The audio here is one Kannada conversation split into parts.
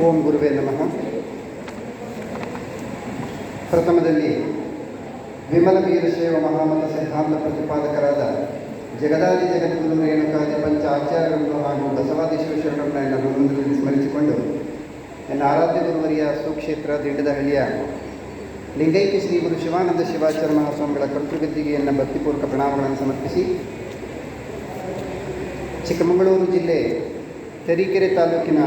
ಓಂ ಗುರುವೇ ನಮಃ. ಪ್ರಥಮದಲ್ಲಿ ವಿಮಲ ವೀರಶೈವ ಮಹಾಮತ ಸಿದ್ಧಾಂತ ಪ್ರತಿಪಾದಕರಾದ ಜಗದಾದಿ ಜಗದ್ಗುರು ರೇಣುಕಾದಿ ಪಂಚ ಆಚಾರ್ಯರನ್ನು ಹಾಗೂ ಬಸವಾದಿ ನನ್ನ ಮುಂದಿನಲ್ಲಿ ಸ್ಮರಿಸಿಕೊಂಡು ನನ್ನ ಆರಾಧ್ಯ ಗುರುವರಿಯ ಸುಕ್ಷೇತ್ರ ದಿಂಡದಹಳ್ಳಿಯ ಲಿಂಗೈಕ್ಯ ಶ್ರೀ ಗುರು ಶಿವಾನಂದ ಶಿವಾಚಾರ್ಯ ಮಹಾಸ್ವಾಮಿಗಳ ಕರ್ತೃಗದ್ದಿಗೆಯನ್ನು ಭಕ್ತಿಪೂರ್ವಕ ಪ್ರಣಾಮಗಳನ್ನು ಸಮರ್ಪಿಸಿ ಚಿಕ್ಕಮಗಳೂರು ಜಿಲ್ಲೆ ತರೀಕೆರೆ ತಾಲೂಕಿನ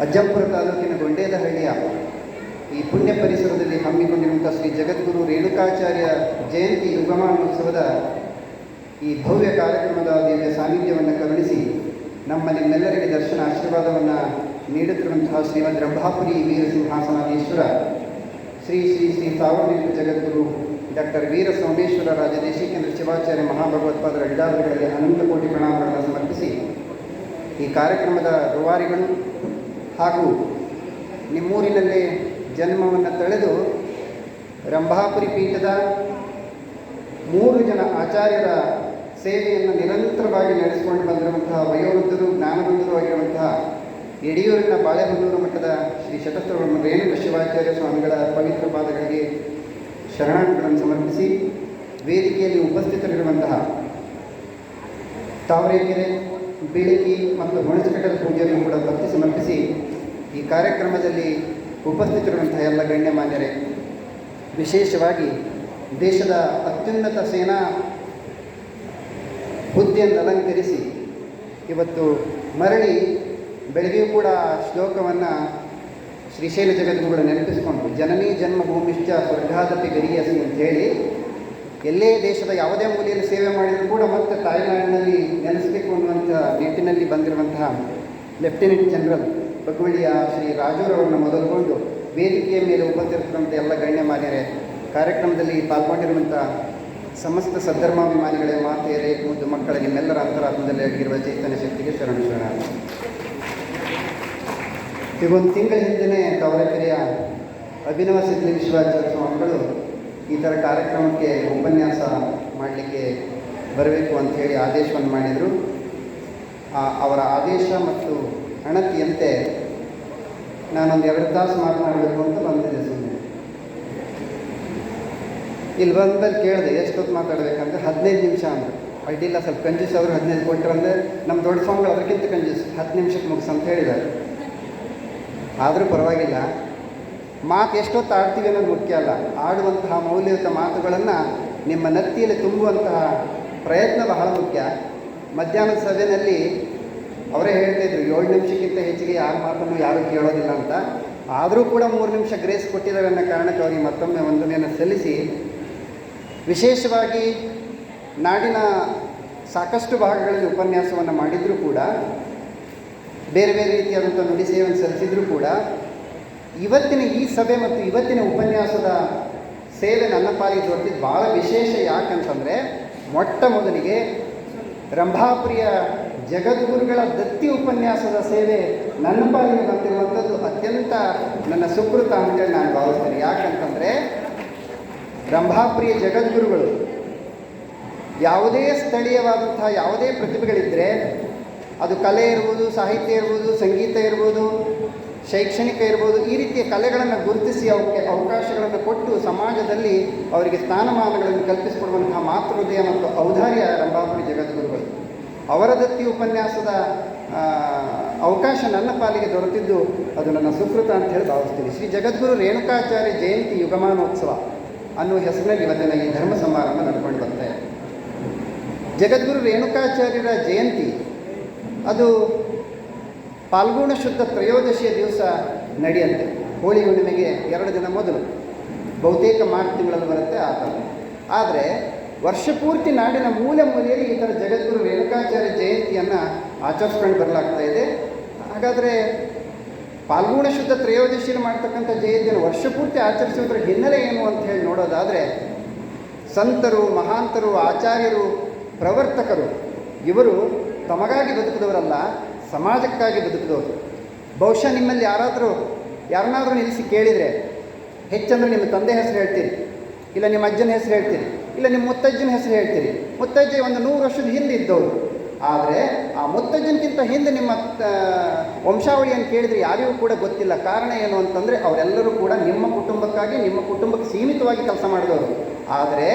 ಅಜ್ಜಂಪುರ ತಾಲೂಕಿನ ಗೊಂಡೇದಹಳ್ಳಿಯ ಈ ಪುಣ್ಯ ಪರಿಸರದಲ್ಲಿ ಹಮ್ಮಿಕೊಂಡಿರುವಂಥ ಶ್ರೀ ಜಗದ್ಗುರು ರೇಣುಕಾಚಾರ್ಯ ಜಯಂತಿ ಯುಗಮಾನೋತ್ಸವದ ಈ ಭವ್ಯ ಕಾರ್ಯಕ್ರಮದ ದಿವ್ಯ ಸಾನ್ನಿಧ್ಯವನ್ನು ಕರುಣಿಸಿ ನಮ್ಮ ನಿಮ್ಮೆಲ್ಲರಿಗೆ ದರ್ಶನ ಆಶೀರ್ವಾದವನ್ನು ನೀಡುತ್ತಿರುವಂತಹ ಶ್ರೀಮದ್ ರಂಭಾಪುರಿ ವೀರಸಿಂಹಾಸನಾಧೀಶ್ವರ, ಶ್ರೀ ಶ್ರೀ ಶ್ರೀ ಸಾರ್ವಜನಿಕ ಜಗದ್ಗುರು ಡಾಕ್ಟರ್ ವೀರ ಸೋಮೇಶ್ವರ ರಾಜದೇಶಿಕೇಂದ್ರ ಶಿವಾಚಾರ್ಯ ಮಹಾಭಗವತ್ಪಾದರ ಇಡಾವಳಿಗಳಲ್ಲಿ ಅನಂತ ಕೋಟಿ ಪ್ರಣಾಮಗಳನ್ನು ಸಮರ್ಪಿಸಿ ಈ ಕಾರ್ಯಕ್ರಮದ ರೂವಾರಿಗಳು ಹಾಗೂ ನಿಮ್ಮೂರಿನಲ್ಲೇ ಜನ್ಮವನ್ನು ತಳೆದು ರಂಭಾಪುರಿ ಪೀಠದ ಮೂರು ಜನ ಆಚಾರ್ಯರ ಸೇವೆಯನ್ನು ನಿರಂತರವಾಗಿ ನಡೆಸಿಕೊಂಡು ಬಂದಿರುವಂತಹ ವಯೋವೃದ್ಧರು ಜ್ಞಾನವಂತರು ಆಗಿರುವಂತಹ ಯಡಿಯೂರಿನ ಬಾಳೆಹೊನ್ನೂರು ಮಠದ ಶ್ರೀ ಶತಸ್ತ್ರ ರೇಣುಕ ಶಿವಾಚಾರ್ಯ ಸ್ವಾಮಿಗಳ ಪವಿತ್ರ ಪಾದಗಳಿಗೆ ಶರಣಾರ್ಥಗಳನ್ನು ಸಮರ್ಪಿಸಿ ವೇದಿಕೆಯಲ್ಲಿ ಉಪಸ್ಥಿತರಿರುವಂತಹ ತಾವರೆಕೆರೆ ಬೀಳಕಿ ಮತ್ತು ಹುಣಸಕಟ್ಟದ ಪೂಜೆಯನ್ನು ಕೂಡ ಭಕ್ತಿ ಸಮರ್ಪಿಸಿ ಈ ಕಾರ್ಯಕ್ರಮದಲ್ಲಿ ಉಪಸ್ಥಿತಿರುವಂತಹ ಎಲ್ಲ ಗಣ್ಯಮಾನ್ಯರೇ, ವಿಶೇಷವಾಗಿ ದೇಶದ ಅತ್ಯುನ್ನತ ಸೇನಾ ಹುದ್ದೆಯನ್ನು ಅಲಂಕರಿಸಿ ಇವತ್ತು ಮರಳಿ ಬೆಳಗ್ಗೆಯೂ ಕೂಡ ಶ್ಲೋಕವನ್ನು ಶ್ರೀಶೈಲ ಜಗದ್ಗುರುಗಳು ನೆನಪಿಸಿಕೊಂಡು ಜನನಿ ಜನ್ಮಭೂಮಿಶ್ಚ ಸ್ವರ್ಗಾದಪಿ ಗರಿಯಸಿ ಅಂತ ಹೇಳಿ ಎಲ್ಲೇ ದೇಶದ ಯಾವುದೇ ಮೂಲೆಯಲ್ಲಿ ಸೇವೆ ಮಾಡಿದರೂ ಕೂಡ ಮತ್ತೆ ತಾಯ್ನಾಡಿನಲ್ಲಿ ನೆನೆಸಬೇಕು ಅನ್ನುವಂಥ ನಿಟ್ಟಿನಲ್ಲಿ ಬಂದಿರುವಂತಹ ಲೆಫ್ಟಿನೆಂಟ್ ಜನರಲ್ ಬಗ್ವಳಿಯ ಶ್ರೀ ರಾಜೂರವರನ್ನು ಮೊದಲುಗೊಂಡು ವೇದಿಕೆಯ ಮೇಲೆ ಉಪಸ್ಥಿತರಂತೆ ಎಲ್ಲ ಗಣ್ಯಮಾನ್ಯರೇ, ಕಾರ್ಯಕ್ರಮದಲ್ಲಿ ಪಾಲ್ಗೊಂಡಿರುವಂಥ ಸಮಸ್ತ ಸದ್ಧರ್ಮಾಭಿಮಾನಿಗಳೇ, ಮಾತೆಯರೇ, ಮುದ್ದು ಮಕ್ಕಳ, ನಿಮ್ಮೆಲ್ಲರ ಅಂತರಾತ್ಮದಲ್ಲಿ ಅಡಗಿರುವ ಚೈತನ್ಯ ಶಕ್ತಿಗೆ ಶರಣ ಶರಣ. ಈಗ ಒಂದು ತಿಂಗಳ ಹಿಂದೆ ತವರಕೆರೆಯ ಅಭಿನವ ಸಿದ್ಧಿ ಸ್ವಾಮಿಗಳು ಈ ಥರ ಕಾರ್ಯಕ್ರಮಕ್ಕೆ ಉಪನ್ಯಾಸ ಮಾಡಲಿಕ್ಕೆ ಬರಬೇಕು ಅಂತ ಹೇಳಿ ಆದೇಶವನ್ನು ಮಾಡಿದರು. ಅವರ ಆದೇಶ ಮತ್ತು ಅಣತಿಯಂತೆ ನಾನೊಂದು ಎರಡು ತಾಸು ಮಾತನಾಡಬೇಕು ಅಂತ ಬಂದಿದ್ದೆ ಸುಮ್ಮನೆ ಇಲ್ಲಿ ಬಂದಲ್ಲಿ ಕೇಳಿದೆ, ಎಷ್ಟೊತ್ತು ಮಾತಾಡಬೇಕಂದ್ರೆ ಹದಿನೈದು ನಿಮಿಷ ಅಂದರು. ಅಡ್ಡಿಲ್ಲ, ಸ್ವಲ್ಪ ಕಂಜೂಸ್ ಅವರು ಹದಿನೈದು ಕೊಟ್ಟರು ಅಂದರೆ ನಮ್ಮ ದೊಡ್ಡ ಸ್ವಾಮಿಗಳು ಅದಕ್ಕಿಂತ ಕಂಜೂಸ್ ಹತ್ತು ನಿಮಿಷಕ್ಕೆ ಮುಗಿಸ್ ಅಂತ ಹೇಳಿದ್ದಾರೆ. ಆದರೂ ಪರವಾಗಿಲ್ಲ. ಮಾತು ಎಷ್ಟೊತ್ತು ಆಡ್ತೀವಿ ಅನ್ನೋದು ಮುಖ್ಯ ಅಲ್ಲ. ಆಡುವಂತಹ ಮೌಲ್ಯಯುತ ಮಾತುಗಳನ್ನು ನಿಮ್ಮ ನತ್ತಿಯಲ್ಲಿ ತುಂಬುವಂತಹ ಪ್ರಯತ್ನ ಬಹಳ ಮುಖ್ಯ. ಮಧ್ಯಾಹ್ನದ ಸಭೆಯಲ್ಲಿ ಅವರೇ ಹೇಳ್ತಿದ್ರು ಏಳು ನಿಮಿಷಕ್ಕಿಂತ ಹೆಚ್ಚಿಗೆ ಯಾರ ಮಾತನ್ನು ಯಾರು ಕೇಳೋದಿಲ್ಲ ಅಂತ. ಆದರೂ ಕೂಡ ಮೂರು ನಿಮಿಷ ಗ್ರೇಸ್ ಕೊಟ್ಟಿದ್ದಾರೆ ಅನ್ನೋ ಕಾರಣಕ್ಕೆ ಅವರಿಗೆ ಮತ್ತೊಮ್ಮೆ ವಂದನೆಯನ್ನು ಸಲ್ಲಿಸಿ. ವಿಶೇಷವಾಗಿ ನಾಡಿನ ಸಾಕಷ್ಟು ಭಾಗಗಳಲ್ಲಿ ಉಪನ್ಯಾಸವನ್ನು ಮಾಡಿದರೂ ಕೂಡ, ಬೇರೆ ಬೇರೆ ರೀತಿಯಾದಂಥ ನುಡಿ ಸೇವೆಯನ್ನು ಸಲ್ಲಿಸಿದರೂ ಕೂಡ, ಇವತ್ತಿನ ಈ ಸಭೆ ಮತ್ತು ಇವತ್ತಿನ ಉಪನ್ಯಾಸದ ಸೇವೆ ನನ್ನ ಪಾಲಿಗೆ ದೊರೆತಿದ್ದು ಭಾಳ ವಿಶೇಷ ಯಾಕಂತಂದರೆ, ಮೊಟ್ಟ ಮೊದಲಿಗೆ ರಂಭಾಪುರಿಯ ಜಗದ್ಗುರುಗಳ ದತ್ತಿ ಉಪನ್ಯಾಸದ ಸೇವೆ ನನ್ನ ಪಾಲಿಗೆ ಬಂದಿರುವಂಥದ್ದು ಅತ್ಯಂತ ನನ್ನ ಸುಕೃತ ಅಂತೇಳಿ ನಾನು ಭಾವಿಸ್ತೇನೆ. ಯಾಕಂತಂದರೆ ಬ್ರಹ್ಮಾಪ್ರಿಯ ಜಗದ್ಗುರುಗಳು ಯಾವುದೇ ಸ್ಥಳೀಯವಾದಂತಹ ಯಾವುದೇ ಪ್ರತಿಭೆಗಳಿದ್ದರೆ ಅದು ಕಲೆ ಇರ್ಬೋದು, ಸಾಹಿತ್ಯ ಇರ್ಬೋದು, ಸಂಗೀತ ಇರ್ಬೋದು, ಶೈಕ್ಷಣಿಕ ಇರ್ಬೋದು, ಈ ರೀತಿಯ ಕಲೆಗಳನ್ನು ಗುರುತಿಸಿ ಅವಕ್ಕೆ ಅವಕಾಶಗಳನ್ನು ಕೊಟ್ಟು ಸಮಾಜದಲ್ಲಿ ಅವರಿಗೆ ಸ್ಥಾನಮಾನಗಳನ್ನು ಕಲ್ಪಿಸಿಕೊಡುವಂತಹ ಮಾತೃದಯ ಮತ್ತು ಔದಾರ್ಯ ರಂಭಾಪುರಿ ಜಗದ್ಗುರುಗಳು. ಅವರ ದತ್ತಿ ಉಪನ್ಯಾಸದ ಅವಕಾಶ ನನ್ನ ಪಾಲಿಗೆ ದೊರೆತಿದ್ದು ಅದು ನನ್ನ ಸುಕೃತ ಅಂತ ಹೇಳಿ ಭಾವಿಸ್ತೀನಿ. ಶ್ರೀ ಜಗದ್ಗುರು ರೇಣುಕಾಚಾರ್ಯ ಜಯಂತಿ ಯುಗಮಾನೋತ್ಸವ ಅನ್ನೋ ಹೆಸರಿನಲ್ಲಿ ಇವತ್ತಿನ ಈ ಧರ್ಮ ಸಮಾರಂಭ ನಡ್ಕೊಂಡು ಬರ್ತಾ ಜಗದ್ಗುರು ರೇಣುಕಾಚಾರ್ಯರ ಜಯಂತಿ, ಅದು ಪಾಲ್ಗುಣ ಶುದ್ಧ ತ್ರಯೋದಶಿಯ ದಿವಸ ನಡೆಯುತ್ತೆ. ಹೋಳಿ ಹುಣ್ಣಿಮೆಗೆ ಎರಡು ದಿನ ಮೊದಲು. ಬಹುತೇಕ ಮಾರ್ಚ್ ತಿಂಗಳಲ್ಲಿ ಬರುತ್ತೆ ಆ ಆದರೆ ವರ್ಷ ಪೂರ್ತಿ ನಾಡಿನ ಮೂಲೆ ಮೂಲೆಯಲ್ಲಿ ಈ ಥರ ಜಗದ್ಗುರು ರೇಣುಕಾಚಾರ್ಯ ಜಯಂತಿಯನ್ನು ಆಚರಿಸ್ಕೊಂಡು ಬರಲಾಗ್ತಾ ಇದೆ. ಹಾಗಾದರೆ ಪಾಲ್ಗುಣ ಶುದ್ಧ ತ್ರಯೋದಶಿಯಲ್ಲಿ ಮಾಡ್ತಕ್ಕಂಥ ಜಯಂತಿಯನ್ನು ವರ್ಷಪೂರ್ತಿ ಆಚರಿಸೋದ್ರ ಹಿನ್ನೆಲೆ ಏನು ಅಂತ ಹೇಳಿ ನೋಡೋದಾದರೆ, ಸಂತರು, ಮಹಾಂತರು, ಆಚಾರ್ಯರು, ಪ್ರವರ್ತಕರು, ಇವರು ತಮಗಾಗಿ ಬದುಕಿದವರಲ್ಲ, ಸಮಾಜಕ್ಕಾಗಿ ಬದುಕಿದವರು. ಬಹುಶಃ ನಿಮ್ಮಲ್ಲಿ ಯಾರಾದರೂ, ಯಾರನ್ನಾದರೂ ನಿಲ್ಲಿಸಿ ಕೇಳಿದರೆ, ಹೆಚ್ಚಂದ್ರೆ ನಿಮ್ಮ ತಂದೆ ಹೆಸರು ಹೇಳ್ತೀರಿ, ಇಲ್ಲ ನಿಮ್ಮ ಅಜ್ಜನ ಹೆಸರು ಹೇಳ್ತೀರಿ ಇಲ್ಲ, ನಿಮ್ಮ ಮುತ್ತಜ್ಜನ ಹೆಸರು ಹೇಳ್ತೀರಿ. ಮುತ್ತಜ್ಜಿ ಒಂದು ನೂರು ವರ್ಷದ ಹಿಂದೆ ಇದ್ದವರು. ಆದರೆ ಆ ಮುತ್ತಜ್ಜನಕ್ಕಿಂತ ಹಿಂದೆ ನಿಮ್ಮ ವಂಶಾವಳಿ ವಂಶಾವಳಿಯನ್ನು ಕೇಳಿದರೆ ಯಾರಿಗೂ ಕೂಡ ಗೊತ್ತಿಲ್ಲ. ಕಾರಣ ಏನು ಅಂತಂದರೆ ಅವರೆಲ್ಲರೂ ಕೂಡ ನಿಮ್ಮ ಕುಟುಂಬಕ್ಕಾಗಿ, ನಿಮ್ಮ ಕುಟುಂಬಕ್ಕೆ ಸೀಮಿತವಾಗಿ ಕೆಲಸ ಮಾಡಿದವರು. ಆದರೆ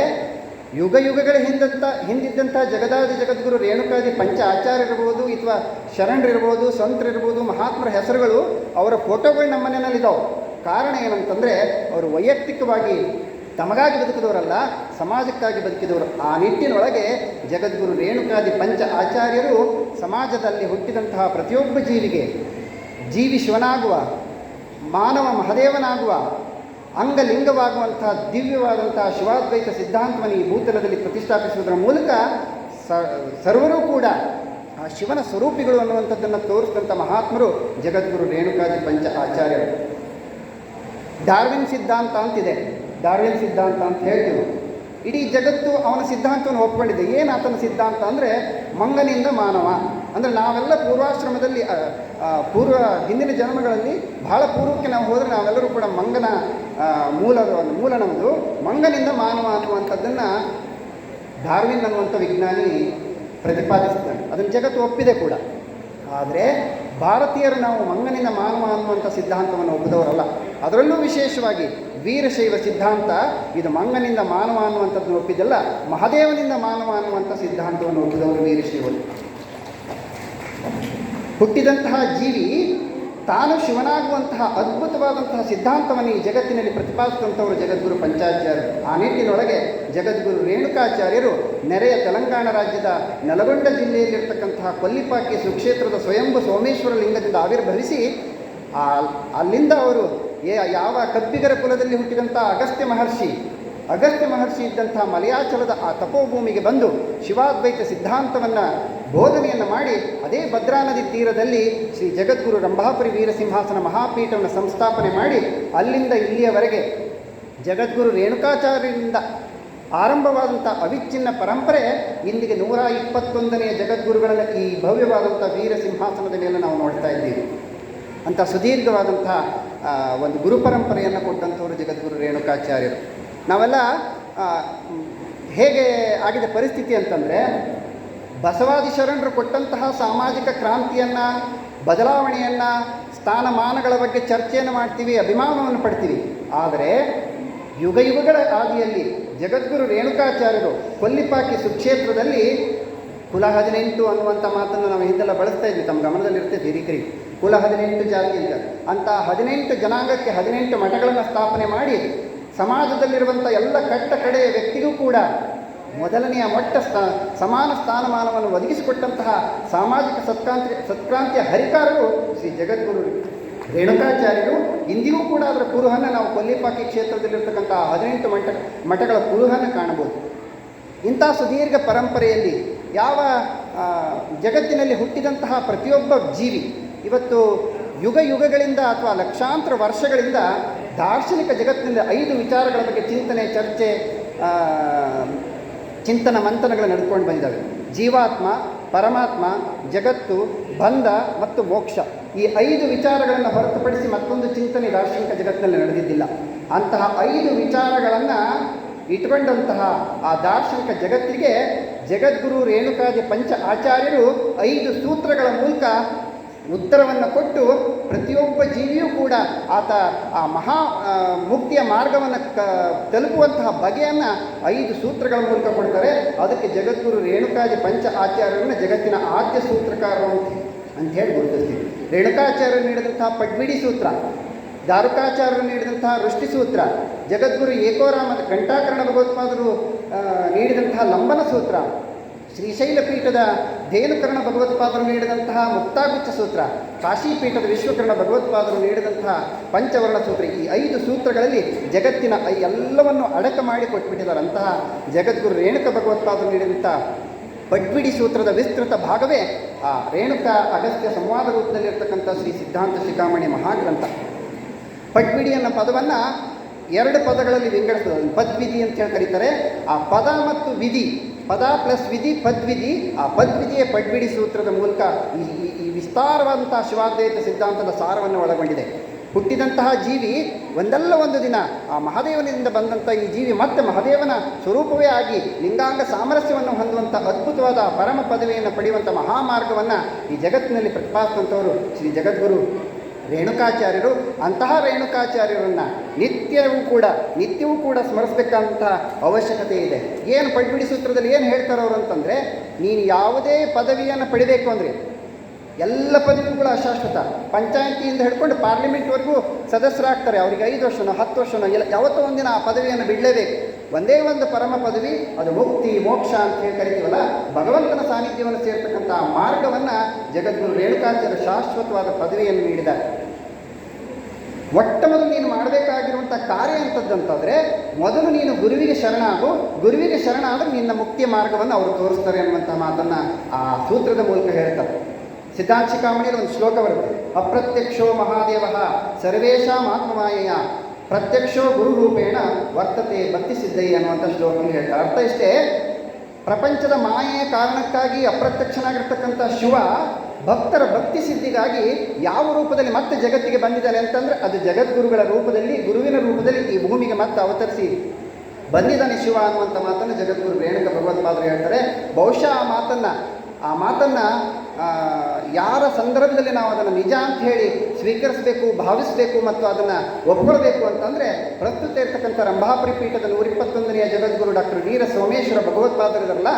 ಯುಗ ಯುಗಗಳ ಹಿಂದಂಥ ಹಿಂದಿದ್ದಂಥ ಜಗದಾದಿ ಜಗದ್ಗುರು ರೇಣುಕಾದಿ ಪಂಚ ಆಚಾರ್ಯರಿರ್ಬೋದು ಅಥವಾ ಶರಣರಿರ್ಬೋದು, ಸಂತರಿರ್ಬೋದು, ಮಹಾತ್ಮರ ಹೆಸರುಗಳು ಅವರ ಫೋಟೋಗಳು ನಮ್ಮ ಮನೆಯಲ್ಲಿದ್ದಾವೆ. ಕಾರಣ ಏನಂತಂದರೆ ಅವರು ವೈಯಕ್ತಿಕವಾಗಿ ತಮಗಾಗಿ ಬದುಕಿದವರಲ್ಲ, ಸಮಾಜಕ್ಕಾಗಿ ಬದುಕಿದವರು. ಆ ನಿಟ್ಟಿನೊಳಗೆ ಜಗದ್ಗುರು ರೇಣುಕಾದಿ ಪಂಚ ಆಚಾರ್ಯರು ಸಮಾಜದಲ್ಲಿ ಹುಟ್ಟಿದಂತಹ ಪ್ರತಿಯೊಬ್ಬ ಜೀವಿಗೆ ಜೀವಿ ಶಿವನಾಗುವ, ಮಾನವ ಮಹದೇವನಾಗುವ, ಅಂಗಲಿಂಗವಾಗುವಂತಹ, ದಿವ್ಯವಾದಂತಹ ಶಿವಾದ್ವೈತ ಸಿದ್ಧಾಂತವನ್ನು ಈ ಭೂತಲದಲ್ಲಿ ಪ್ರತಿಷ್ಠಾಪಿಸುವುದರ ಮೂಲಕ ಸರ್ವರೂ ಕೂಡ ಆ ಶಿವನ ಸ್ವರೂಪಿಗಳು ಅನ್ನುವಂಥದ್ದನ್ನು ತೋರಿಸಿದಂಥ ಮಹಾತ್ಮರು ಜಗದ್ಗುರು ರೇಣುಕಾದಿ ಪಂಚ ಆಚಾರ್ಯರು. ಡಾರ್ವಿನ್ ಸಿದ್ಧಾಂತ ಅಂತಿದೆ. ಡಾರ್ವಿನ್ ಸಿದ್ಧಾಂತ ಅಂತ ಹೇಳ್ತೀವಿ. ಇಡೀ ಜಗತ್ತು ಅವನ ಸಿದ್ಧಾಂತವನ್ನು ಒಪ್ಕೊಂಡಿದೆ. ಏನು ಆತನ ಸಿದ್ಧಾಂತ ಅಂದರೆ ಮಂಗನಿಂದ ಮಾನವ. ಅಂದರೆ ನಾವೆಲ್ಲ ಪೂರ್ವಾಶ್ರಮದಲ್ಲಿ ಪೂರ್ವ ಹಿಂದಿನ ಜನ್ಮಗಳಲ್ಲಿ ಬಹಳ ಪೂರ್ವಕ್ಕೆ ನಾವು ಹೋದರೆ ನಾವೆಲ್ಲರೂ ಕೂಡ ಮಂಗನ ಮೂಲ ಮೂಲದ ಮೂಲ ನಮ್ಮದು ಮಂಗನಿಂದ ಮಾನವ ಅನ್ನುವಂಥದ್ದನ್ನು ಡಾರ್ವಿನ್ ಅನ್ನುವಂಥ ವಿಜ್ಞಾನಿ ಪ್ರತಿಪಾದಿಸ್ತಾನೆ. ಅದನ್ನು ಜಗತ್ತು ಒಪ್ಪಿದೆ ಕೂಡ. ಆದರೆ ಭಾರತೀಯರು ನಾವು ಮಂಗನಿಂದ ಮಾನವ ಅನ್ನುವಂಥ ಸಿದ್ಧಾಂತವನ್ನು ಒಪ್ಪಿದವರಲ್ಲ. ಅದರಲ್ಲೂ ವಿಶೇಷವಾಗಿ ವೀರಶೈವ ಸಿದ್ಧಾಂತ, ಇದು ಮಂಗನಿಂದ ಮಾನವ ಅನ್ನುವಂಥದ್ದನ್ನು ಒಪ್ಪಿದ್ದಲ್ಲ, ಮಹಾದೇವನಿಂದ ಮಾನವ ಅನ್ನುವಂಥ ಸಿದ್ಧಾಂತವನ್ನು ಒಪ್ಪಿದವರು ವೀರಶೈವರು. ಹುಟ್ಟಿದಂತಹ ಜೀವಿ ತಾನು ಶಿವನಾಗುವಂತಹ ಅದ್ಭುತವಾದಂತಹ ಸಿದ್ಧಾಂತವನ್ನು ಈ ಜಗತ್ತಿನಲ್ಲಿ ಪ್ರತಿಪಾದಿಸಿದಂಥವರು ಜಗದ್ಗುರು ಪಂಚಾಚಾರ್ಯರು. ಆ ನಿಟ್ಟಿನೊಳಗೆ ಜಗದ್ಗುರು ರೇಣುಕಾಚಾರ್ಯರು ನೆರೆಯ ತೆಲಂಗಾಣ ರಾಜ್ಯದ ನಲಗೊಂಡ ಜಿಲ್ಲೆಯಲ್ಲಿರ್ತಕ್ಕಂತಹ ಕೊಲ್ಲಿಪಾಕಿ ಸುಕ್ಷೇತ್ರದ ಸ್ವಯಂಭು ಸೋಮೇಶ್ವರ ಲಿಂಗದಿಂದ ಆವಿರ್ಭವಿಸಿ ಅಲ್ಲಿಂದ ಅವರು ಏ- ಯಾವ ಕಬ್ಬಿಗರ ಕುಲದಲ್ಲಿ ಹುಟ್ಟಿದಂಥ ಅಗಸ್ತ್ಯ ಮಹರ್ಷಿ ಅಗಸ್ತ್ಯ ಮಹರ್ಷಿ ಇದ್ದಂಥ ಮಲಯಾಚಲದ ಆ ತಪೋಭೂಮಿಗೆ ಬಂದು ಶಿವಾದ್ವೈತ ಸಿದ್ಧಾಂತವನ್ನು ಬೋಧನೆಯನ್ನು ಮಾಡಿ, ಅದೇ ಭದ್ರಾ ನದಿ ತೀರದಲ್ಲಿ ಶ್ರೀ ಜಗದ್ಗುರು ರಂಭಾಪುರಿ ವೀರಸಿಂಹಾಸನ ಮಹಾಪೀಠವನ್ನು ಸಂಸ್ಥಾಪನೆ ಮಾಡಿ, ಅಲ್ಲಿಂದ ಇಲ್ಲಿಯವರೆಗೆ ಜಗದ್ಗುರು ರೇಣುಕಾಚಾರ್ಯರಿಂದ ಆರಂಭವಾದಂಥ ಅವಿಚ್ಛಿನ್ನ ಪರಂಪರೆ ಇಂದಿಗೆ ನೂರ ಇಪ್ಪತ್ತೊಂದನೆಯ ಜಗದ್ಗುರುಗಳನ್ನು ಈ ಭವ್ಯವಾದಂಥ ವೀರ ಸಿಂಹಾಸನದ ಮೇಲೆ ನಾವು ನೋಡ್ತಾ ಇದ್ದೀವಿ. ಅಂಥ ಸುದೀರ್ಘವಾದಂಥ ಒಂದು ಗುರು ಪರಂಪರೆಯನ್ನು ಕೊಟ್ಟಂಥವರು ಜಗದ್ಗುರು ರೇಣುಕಾಚಾರ್ಯರು. ನಾವೆಲ್ಲ ಹೇಗೆ ಆಗಿದೆ ಪರಿಸ್ಥಿತಿ ಅಂತಂದರೆ, ಬಸವಾದಿ ಶರಣರು ಕೊಟ್ಟಂತಹ ಸಾಮಾಜಿಕ ಕ್ರಾಂತಿಯನ್ನು, ಬದಲಾವಣೆಯನ್ನು, ಸ್ಥಾನಮಾನಗಳ ಬಗ್ಗೆ ಚರ್ಚೆಯನ್ನು ಮಾಡ್ತೀವಿ, ಅಭಿಮಾನವನ್ನು ಪಡ್ತೀವಿ. ಆದರೆ, ಯುಗ ಯುಗಗಳ ಆದಿಯಲ್ಲಿ ಜಗದ್ಗುರು ರೇಣುಕಾಚಾರ್ಯರು ಕೊಲ್ಲಿಪಾಕಿ ಸುಕ್ಷೇತ್ರದಲ್ಲಿ ಕುಲ ಹದಿನೆಂಟು ಅನ್ನುವಂಥ ಮಾತನ್ನು ನಾವು ಹಿಂದೆಲ್ಲ ಬಳಸ್ತಾ ಇದ್ವಿ. ತಮ್ಮ ಗಮನದಲ್ಲಿರುತ್ತೆ ಹಿರಿಕರಿ ಕುಲ ಹದಿನೆಂಟು ಜಾತಿ ಅಂತ. ಅಂತ ಹದಿನೆಂಟು ಜನಾಂಗಕ್ಕೆ ಹದಿನೆಂಟು ಮಠಗಳನ್ನು ಸ್ಥಾಪನೆ ಮಾಡಿ ಸಮಾಜದಲ್ಲಿರುವಂಥ ಎಲ್ಲ ಕಟ್ಟ ಕಡೆಯ ವ್ಯಕ್ತಿಗೂ ಕೂಡ ಮೊದಲನೆಯ ಮೊಟ್ಟ ಸ್ಥಾ, ಸಮಾನ ಸ್ಥಾನಮಾನವನ್ನು ಒದಗಿಸಿಕೊಟ್ಟಂತಹ ಸಾಮಾಜಿಕ ಸತ್ಕ್ರಾಂತಿ ಸತ್ಕ್ರಾಂತಿಯ ಹರಿಕಾರರು ಶ್ರೀ ಜಗದ್ಗುರು ರೇಣುಕಾಚಾರ್ಯರು, ಇಂದಿಗೂ ಕೂಡ ಅದರ ಕುರುಹನ್ನು ನಾವು ಕೊಲ್ಲಿಪಾಕಿ ಕ್ಷೇತ್ರದಲ್ಲಿರ್ತಕ್ಕಂಥ ಹದಿನೆಂಟು ಮಠ, ಮಠಗಳ ಕುರುಹನ್ನು ಕಾಣಬಹುದು. ಇಂಥ ಸುದೀರ್ಘ ಪರಂಪರೆಯಲ್ಲಿ ಯಾವ ಜಗತ್ತಿನಲ್ಲಿ ಹುಟ್ಟಿದಂತಹ ಪ್ರತಿಯೊಬ್ಬ ಜೀವಿ ಇವತ್ತು ಯುಗ ಯುಗಗಳಿಂದ ಅಥವಾ ಲಕ್ಷಾಂತರ ವರ್ಷಗಳಿಂದ ದಾರ್ಶನಿಕ ಜಗತ್ತಿನಿಂದ ಐದು ವಿಚಾರಗಳ ಬಗ್ಗೆ ಚಿಂತನೆ, ಚರ್ಚೆ ಚಿಂತನ ಮಂಥನಗಳು ನಡೆದುಕೊಂಡು ಬಂದಿದ್ದಾವೆ. ಜೀವಾತ್ಮ, ಪರಮಾತ್ಮ, ಜಗತ್ತು, ಬಂಧ ಮತ್ತು ಮೋಕ್ಷ. ಈ ಐದು ವಿಚಾರಗಳನ್ನು ಹೊರತುಪಡಿಸಿ ಮತ್ತೊಂದು ಚಿಂತನೆ ದಾರ್ಶನಿಕ ಜಗತ್ತಿನಲ್ಲಿ ನಡೆದಿದ್ದಿಲ್ಲ. ಅಂತಹ ಐದು ವಿಚಾರಗಳನ್ನು ಇಟ್ಕೊಂಡಂತಹ ಆ ದಾರ್ಶನಿಕ ಜಗತ್ತಿಗೆ ಜಗದ್ಗುರು ರೇಣುಕಾದಿ ಪಂಚ ಆಚಾರ್ಯರು ಐದು ಸೂತ್ರಗಳ ಮೂಲಕ ಉತ್ತರವನ್ನು ಕೊಟ್ಟು ಪ್ರತಿಯೊಬ್ಬ ಜೀವಿಯೂ ಕೂಡ ಆತ ಆ ಮಹಾ ಮುಕ್ತಿಯ ಮಾರ್ಗವನ್ನು ಕ, ತಲುಪುವಂತಹ ಬಗೆಯನ್ನು ಐದು ಸೂತ್ರಗಳ ಮೂಲಕ ಕೊಡ್ತಾರೆ. ಅದಕ್ಕೆ ಜಗದ್ಗುರು ರೇಣುಕಾಜಿ ಪಂಚ ಆಚಾರ್ಯರನ್ನು ಜಗತ್ತಿನ ಆದ್ಯ ಸೂತ್ರಕಾರರು ಅಂತ ಹೇಳಿ ಗುರುತಿಸ್ತೀವಿ. ರೇಣುಕಾಚಾರ್ಯರು ನೀಡಿದಂತಹ ಪಡ್ಬಿಡಿ ಸೂತ್ರ ದಾರುಕಾಚಾರ್ಯರು ನೀಡಿದಂತಹ ವೃಷ್ಟಿ ಸೂತ್ರ, ಜಗದ್ಗುರು ಏಕೋರಾಮದ ಘಂಟಾಕರಣ ಭಗವತ್ಪಾದರು ನೀಡಿದಂತಹ ಲಂಬನ ಸೂತ್ರ ಶ್ರೀಶೈಲ ಪೀಠದ ಧೇನುಕರ್ಣ ಭಗವತ್ಪಾದರು ನೀಡಿದಂತಹ ಮುಕ್ತಾಗುಚ್ಛ ಸೂತ್ರ ಕಾಶಿ ಪೀಠದ ವಿಶ್ವಕರಣ ಭಗವತ್ಪಾದರು ನೀಡಿದಂತಹ ಪಂಚವರ್ಣ ಸೂತ್ರ, ಈ ಐದು ಸೂತ್ರಗಳಲ್ಲಿ ಜಗತ್ತಿನ ಎಲ್ಲವನ್ನು ಅಡಕ ಮಾಡಿ ಕೊಟ್ಬಿಟ್ಟಿದ್ದಾರೆ ಜಗದ್ಗುರು ರೇಣುಕ ಭಗವತ್ಪಾದರು ನೀಡಿದಂಥ ಪಟ್ಬಿಡಿ ಸೂತ್ರದ ವಿಸ್ತೃತ ಭಾಗವೇ ಆ ರೇಣುಕ ಅಗಸ್ತ್ಯ ಸಂವಾದ ರೂಪದಲ್ಲಿರ್ತಕ್ಕಂಥ ಶ್ರೀ ಸಿದ್ಧಾಂತ ಶಿಖಾಮಣಿ ಮಹಾಗ್ರಂಥ. ಪಟ್ಬಿಡಿ ಅನ್ನೋ ಪದವನ್ನು ಎರಡು ಪದಗಳಲ್ಲಿ ವಿಂಗಡಿಸ್ತದೆ ಪದ್ವಿಧಿ ಅಂತ ಹೇಳಿ ಕರೀತಾರೆ. ಆ ಪದ ಮತ್ತು ವಿಧಿ ಪದ ಪ್ಲಸ್ ವಿಧಿ, ಪದ್ವಿಧಿ, ಆ ಪದ್ವಿಧಿಯ ಪಡ್ಬಿಡಿ ಸೂತ್ರದ ಮೂಲಕ ಈ, ಈ- ವಿಸ್ತಾರವಾದಂತಹ ಶಿವಾದ್ವೈತ ಸಿದ್ಧಾಂತದ ಸಾರವನ್ನು ಒಳಗೊಂಡಿದೆ. ಹುಟ್ಟಿದಂತಹ ಜೀವಿ ಒಂದಲ್ಲ ಒಂದು ದಿನ ಆ ಮಹಾದೇವನಿಂದ ಬಂದಂಥ ಈ ಜೀವಿ ಮತ್ತೆ ಮಹಾದೇವನ ಸ್ವರೂಪವೇ ಆಗಿ ಲಿಂಗಾಂಗ ಸಾಮರಸ್ಯವನ್ನು ಹೊಂದುವಂಥ ಅದ್ಭುತವಾದ ಪರಮ ಪದವಿಯನ್ನು ಪಡೆಯುವಂಥ ಮಹಾಮಾರ್ಗವನ್ನು ಈ ಜಗತ್ತಿನಲ್ಲಿ ಪ್ರತಿಪಾದಿಸುವಂಥವರು ಶ್ರೀ ಜಗದ್ಗುರು. ರೇಣುಕಾಚಾರ್ಯರು, ಅಂತಹ ರೇಣುಕಾಚಾರ್ಯರನ್ನು ನಿತ್ಯವೂ ಕೂಡ ನಿತ್ಯವೂ ಕೂಡ ಸ್ಮರಿಸಬೇಕಂತ ಅವಶ್ಯಕತೆ ಇದೆ. ಏನು ಪಡ್ಬಿಡಿ ಸೂತ್ರದಲ್ಲಿ ಏನು ಹೇಳ್ತಾರೆ ಅವರು ಅಂತಂದರೆ, ನೀನು ಯಾವುದೇ ಪದವಿಯನ್ನು ಪಡಿಬೇಕು ಅಂದರೆ ಎಲ್ಲ ಪದವಿಗಳು ಅಶಾಶ್ವತ. ಪಂಚಾಯತಿಯಿಂದ ಹಿಡ್ಕೊಂಡು ಪಾರ್ಲಿಮೆಂಟ್ವರೆಗೂ ಸದಸ್ಯರಾಗ್ತಾರೆ. ಅವರಿಗೆ ಐದು ವರ್ಷನೋ, ಹತ್ತು ವರ್ಷನೋ, ಎಲ್ಲ ಯಾವತ್ತೋ ಒಂದಿನ ಆ ಪದವಿಯನ್ನು ಬಿಡಲೇಬೇಕು. ಒಂದೇ ಒಂದು ಪರಮ ಪದವಿ, ಅದು ಮುಕ್ತಿ, ಮೋಕ್ಷ ಅಂತ ಹೇಳಿ ಕರಿತೀವಲ್ಲ, ಭಗವಂತನ ಸಾನ್ನಿಧ್ಯವನ್ನು ಸೇರ್ತಕ್ಕಂಥ ಆ ಮಾರ್ಗವನ್ನು ಜಗದ್ಗುರು ರೇಣುಕಾಚಾರ್ಯ ಶಾಶ್ವತವಾದ ಪದವಿಯನ್ನು ನೀಡಿದ್ದಾರೆ. ಒಟ್ಟ ಮೊದಲು ನೀನು ಮಾಡಬೇಕಾಗಿರುವಂಥ ಕಾರ್ಯ ಅಂತದ್ದಂತಂದರೆ ಮೊದಲು ನೀನು ಗುರುವಿಗೆ ಶರಣಾಗು ಗುರುವಿಗೆ ಶರಣಾದರೆ ನಿನ್ನ ಮುಕ್ತಿಯ ಮಾರ್ಗವನ್ನು ಅವರು ತೋರಿಸ್ತಾರೆ ಅನ್ನುವಂಥ ಮಾತನ್ನು ಆ ಸೂತ್ರದ ಮೂಲಕ ಹೇಳ್ತಾರೆ. ಸಿದ್ಧಾಂತ ಶಿಖಾಮಣಿಯಲ್ಲಿ ಒಂದು ಶ್ಲೋಕ ಬರುತ್ತೆ. ಅಪ್ರತ್ಯಕ್ಷೋ ಮಹಾದೇವ ಸರ್ವೇಶಾಂ ಆತ್ಮಮಾಯೆಯ ಪ್ರತ್ಯಕ್ಷೋ ಗುರುರೂಪೇಣ ವರ್ತತೆ ಭಕ್ತಿ ಸಿದ್ಧಯ್ಯ ಅನ್ನುವಂಥ ಶ್ಲೋಕವನ್ನು ಹೇಳ್ತಾರೆ. ಅರ್ಥ ಇಷ್ಟೇ? ಪ್ರಪಂಚದ ಮಾಯೆಯ ಕಾರಣಕ್ಕಾಗಿ ಅಪ್ರತ್ಯಕ್ಷನಾಗಿರ್ತಕ್ಕಂಥ ಶಿವ ಭಕ್ತರ ಭಕ್ತಿ ಸಿದ್ಧಿಗಾಗಿ ಯಾವ ರೂಪದಲ್ಲಿ ಮತ್ತೆ ಜಗತ್ತಿಗೆ ಬಂದಿದ್ದಾರೆ ಅಂತಂದರೆ ಅದು ಜಗದ್ಗುರುಗಳ ರೂಪದಲ್ಲಿ, ಗುರುವಿನ ರೂಪದಲ್ಲಿ ಈ ಭೂಮಿಗೆ ಮತ್ತೆ ಅವತರಿಸಿ ಬಂದಿದ್ದಾನೆ ಶಿವ ಅನ್ನುವಂಥ ಮಾತನ್ನು ಜಗದ್ಗುರು ರೇಣುಕ ಭಗವತ್ಪಾದರು ಹೇಳ್ತಾರೆ. ಬಹುಶಃ ಆ ಮಾತನ್ನು ಆ ಮಾತನ್ನು ಯಾರ ಸಂದರ್ಭದಲ್ಲಿ ನಾವು ಅದನ್ನು ನಿಜ ಅಂತ ಹೇಳಿ ಸ್ವೀಕರಿಸಬೇಕು, ಭಾವಿಸಬೇಕು ಮತ್ತು ಅದನ್ನು ಒಪ್ಕೊಳ್ಬೇಕು ಅಂತಂದರೆ ಪ್ರಸ್ತುತ ಇರ್ತಕ್ಕಂಥ ರಂಭಾಪುರಿ ಪೀಠದ ನೂರಿಪ್ಪತ್ತೊಂದನೆಯ ಜಗದ್ಗುರು ಡಾಕ್ಟರ್ ವೀರ ಸೋಮೇಶ್ವರ ಭಗವತ್ಪಾದರಲ್ಲ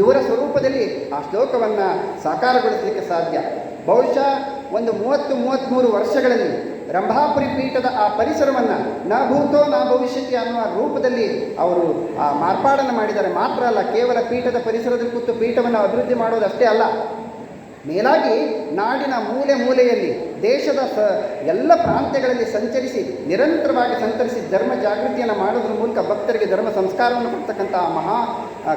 ಇವರ ಸ್ವರೂಪದಲ್ಲಿ ಆ ಶ್ಲೋಕವನ್ನು ಸಾಕಾರಗೊಳಿಸಲಿಕ್ಕೆ ಸಾಧ್ಯ. ಬಹುಶಃ ಒಂದು ಮೂವತ್ತು ಮೂವತ್ತ್ಮೂರು ವರ್ಷಗಳಲ್ಲಿ ರಂಭಾಪುರಿ ಪೀಠದ ಆ ಪರಿಸರವನ್ನು ನ ಭೂತೋ ನ ಭವಿಷ್ಯತಿ ಅನ್ನುವ ರೂಪದಲ್ಲಿ ಅವರು ಆ ಮಾರ್ಪಾಡನ್ನು ಮಾಡಿದ್ದಾರೆ ಮಾತ್ರ ಅಲ್ಲ, ಕೇವಲ ಪೀಠದ ಪರಿಸರದಲ್ಲಿ ಕೂತು ಪೀಠವನ್ನು ಅಭಿವೃದ್ಧಿ ಮಾಡೋದಷ್ಟೇ ಅಲ್ಲ. ಮೇಲಾಗಿ ನಾಡಿನ ಮೂಲೆ ಮೂಲೆಯಲ್ಲಿ ದೇಶದ ಸ ಎಲ್ಲ ಪ್ರಾಂತ್ಯಗಳಲ್ಲಿ ಸಂಚರಿಸಿ ನಿರಂತರವಾಗಿ ಸಂಚರಿಸಿ ಧರ್ಮ ಜಾಗೃತಿಯನ್ನು ಮಾಡೋದ್ರ ಮೂಲಕ ಭಕ್ತರಿಗೆ ಧರ್ಮ ಸಂಸ್ಕಾರವನ್ನು ಕೊಡ್ತಕ್ಕಂಥ ಮಹಾ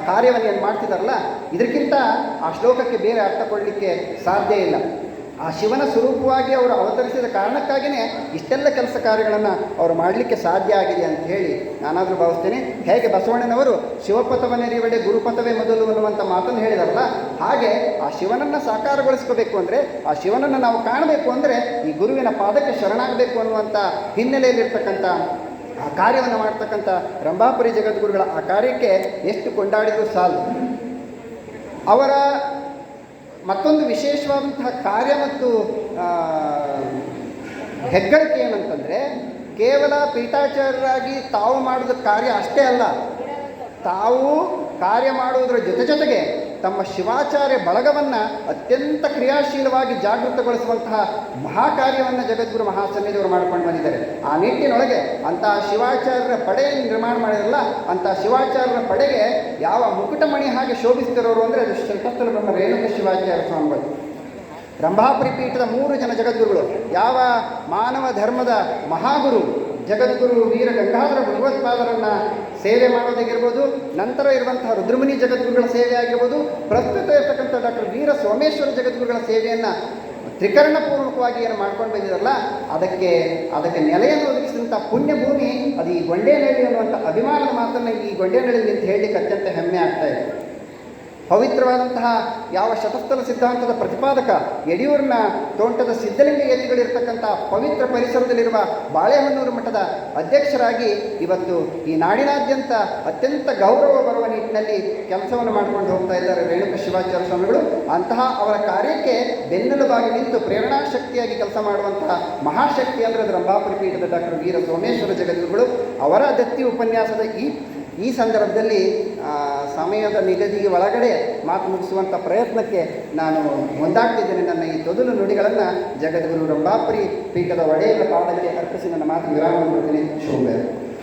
ಕಾರ್ಯವನ್ನು ಏನು ಮಾಡ್ತಿದ್ದಾರಲ್ಲ ಇದಕ್ಕಿಂತ ಆ ಶ್ಲೋಕಕ್ಕೆ ಬೇರೆ ಅರ್ಥ ಕೊಡಲಿಕ್ಕೆ ಸಾಧ್ಯ ಇಲ್ಲ. ಆ ಶಿವನ ಸ್ವರೂಪವಾಗಿ ಅವರು ಅವತರಿಸಿದ ಕಾರಣಕ್ಕಾಗಿಯೇ ಇಷ್ಟೆಲ್ಲ ಕೆಲಸ ಕಾರ್ಯಗಳನ್ನು ಅವರು ಮಾಡಲಿಕ್ಕೆ ಸಾಧ್ಯ ಆಗಿದೆ ಅಂತ ಹೇಳಿ ನಾನಾದರೂ ಭಾವಿಸ್ತೇನೆ. ಹೇಗೆ ಬಸವಣ್ಣನವರು ಶಿವಪಥವನ್ನೆರಿವೆಡೆ ಗುರುಪಥವೇ ಮೊದಲು ಅನ್ನುವಂಥ ಮಾತನ್ನು ಹೇಳಿದಾರಲ್ಲ, ಹಾಗೆ ಆ ಶಿವನನ್ನು ಸಾಕಾರಗೊಳಿಸ್ಕೋಬೇಕು ಅಂದರೆ, ಆ ಶಿವನನ್ನು ನಾವು ಕಾಣಬೇಕು ಅಂದರೆ ಈ ಗುರುವಿನ ಪಾದಕ್ಕೆ ಶರಣಾಗಬೇಕು ಅನ್ನುವಂಥ ಹಿನ್ನೆಲೆಯಲ್ಲಿರ್ತಕ್ಕಂಥ ಆ ಕಾರ್ಯವನ್ನು ಮಾಡ್ತಕ್ಕಂಥ ರಂಭಾಪುರಿ ಜಗದ್ಗುರುಗಳ ಆ ಕಾರ್ಯಕ್ಕೆ ಎಷ್ಟು ಕೊಂಡಾಡಿದರೂ ಸಾಲು. ಅವರ ಮತ್ತೊಂದು ವಿಶೇಷವಾದಂತಹ ಕಾರ್ಯ ಮತ್ತು ಹೆಗ್ಗಳಿಕೆ ಏನಂತಂದರೆ, ಕೇವಲ ಪೀಠಾಚಾರ್ಯರಾಗಿ ತಾವು ಮಾಡಿದ ಕಾರ್ಯ ಅಷ್ಟೇ ಅಲ್ಲ. ತಾವು ಕಾರ್ಯ ಮಾಡುವುದರ ಜೊತೆ ಜೊತೆಗೆ ತಮ್ಮ ಶಿವಾಚಾರ್ಯ ಬಳಗವನ್ನು ಅತ್ಯಂತ ಕ್ರಿಯಾಶೀಲವಾಗಿ ಜಾಗೃತಗೊಳಿಸುವಂತಹ ಮಹಾಕಾರ್ಯವನ್ನು ಜಗದ್ಗುರು ಮಹಾಸನ್ನಿಧಿಯವರು ಮಾಡ್ಕೊಂಡು ಬಂದಿದ್ದಾರೆ. ಆ ನಿಟ್ಟಿನೊಳಗೆ ಅಂತಹ ಶಿವಾಚಾರ್ಯರ ಪಡೆಯನ್ನು ನಿರ್ಮಾಣ ಮಾಡಿರಲ್ಲ ಅಂತಹ ಶಿವಾಚಾರ್ಯರ ಪಡೆಗೆ ಯಾವ ಮುಕುಟಮಣಿ ಹಾಗೆ ಶೋಭಿಸ್ತಿರೋರು ಅಂದರೆ ಅದು ಶಂಕಸ್ಥಲ ಬ್ರಹ್ಮ ರೇಣುಕ ಶಿವಾಚಾರ್ಯ ಸ್ವಾಮಿಗಳು ರಂಭಾಪುರಿ ಪೀಠದ ಮೂರು ಜನ ಜಗದ್ಗುರುಗಳು, ಯಾವ ಮಾನವ ಧರ್ಮದ ಮಹಾಗುರು, ಜಗದ್ಗುರು ವೀರ ಗಂಗಾಧರ ಭಗವತ್ಪಾದರನ್ನು ಸೇವೆ ಮಾಡೋದಾಗಿರ್ಬೋದು, ನಂತರ ಇರುವಂತಹ ರುದ್ರಮುನಿ ಜಗದ್ಗುರುಗಳ ಸೇವೆ ಆಗಿರ್ಬೋದು, ಪ್ರಸ್ತುತ ಇರತಕ್ಕಂಥ ಡಾಕ್ಟರ್ ವೀರ ಸೋಮೇಶ್ವರ ಜಗದ್ಗುರುಗಳ ಸೇವೆಯನ್ನು ತ್ರಿಕರಣಪೂರ್ವಕವಾಗಿ ಏನು ಮಾಡ್ಕೊಂಡು ಬಂದಿರಲ್ಲ ಅದಕ್ಕೆ ಅದಕ್ಕೆ ನೆಲೆಯನ್ನು ಒದಗಿಸಿದಂಥ ಪುಣ್ಯಭೂಮಿ ಅದು ಈ ಗೊಂಡೇನಹಳ್ಳಿ ಅನ್ನುವಂಥ ಅಭಿಮಾನದ ಮಾತನ್ನು ಈ ಗೊಂಡೇನಹಳ್ಳಿ ಅಂತ ಹೇಳಲಿಕ್ಕೆ ಅತ್ಯಂತ ಹೆಮ್ಮೆ ಆಗ್ತಾ ಇದೆ. ಪವಿತ್ರವಾದಂತಹ ಯಾವ ಶತಸ್ಥಲ ಸಿದ್ಧಾಂತದ ಪ್ರತಿಪಾದಕ ಯಡಿಯೂರಿನ ತೋಂಟದ ಸಿದ್ಧಲಿಂಗ ಯತಿಗಳಿರ್ತಕ್ಕಂಥ ಪವಿತ್ರ ಪರಿಸರದಲ್ಲಿರುವ ಬಾಳೆಹೊನ್ನೂರು ಮಠದ ಅಧ್ಯಕ್ಷರಾಗಿ ಇವತ್ತು ಈ ನಾಡಿನಾದ್ಯಂತ ಅತ್ಯಂತ ಗೌರವ ಬರುವ ನಿಟ್ಟಿನಲ್ಲಿ ಕೆಲಸವನ್ನು ಮಾಡ್ಕೊಂಡು ಹೋಗ್ತಾ ಇದ್ದಾರೆ ರೇಣುಕ ಶಿವಾಚಾರ್ಯ ಸ್ವಾಮಿಗಳು. ಅಂತಹ ಅವರ ಕಾರ್ಯಕ್ಕೆ ಬೆನ್ನೆಲುಬಾಗಿ ನಿಂತು ಪ್ರೇರಣಾ ಶಕ್ತಿಯಾಗಿ ಕೆಲಸ ಮಾಡುವಂತಹ ಮಹಾಶಕ್ತಿ ಅಂದರೆ ಅದು ರಂಭಾಪುರಿ ಪೀಠದ ಡಾಕ್ಟರ್ ವೀರ ಸೋಮೇಶ್ವರ ಜಗದ್ಗುರುಗಳು ಅವರ ದತ್ತಿ ಉಪನ್ಯಾಸದ ಈ ಈ ಸಂದರ್ಭದಲ್ಲಿ ಸಮಯದ ನಿಗದಿಗೆ ಒಳಗಡೆ ಮಾತು ಮುಗಿಸುವಂಥ ಪ್ರಯತ್ನಕ್ಕೆ ನಾನು ಮುಂದಾಗ್ತಿದ್ದೇನೆ. ನನ್ನ ಈ ತೊದಲು ನುಡಿಗಳನ್ನು ಜಗದ್ಗುರು ರಂಭಾಪುರಿ ಪೀಠದ ಒಡೆಯರ ಪಾದಕ್ಕೆ ಅರ್ಪಿಸಿ ನನ್ನ ಮಾತು ವಿರಾಮ ಕೊಡ್ತೀನಿ ಶುಭ.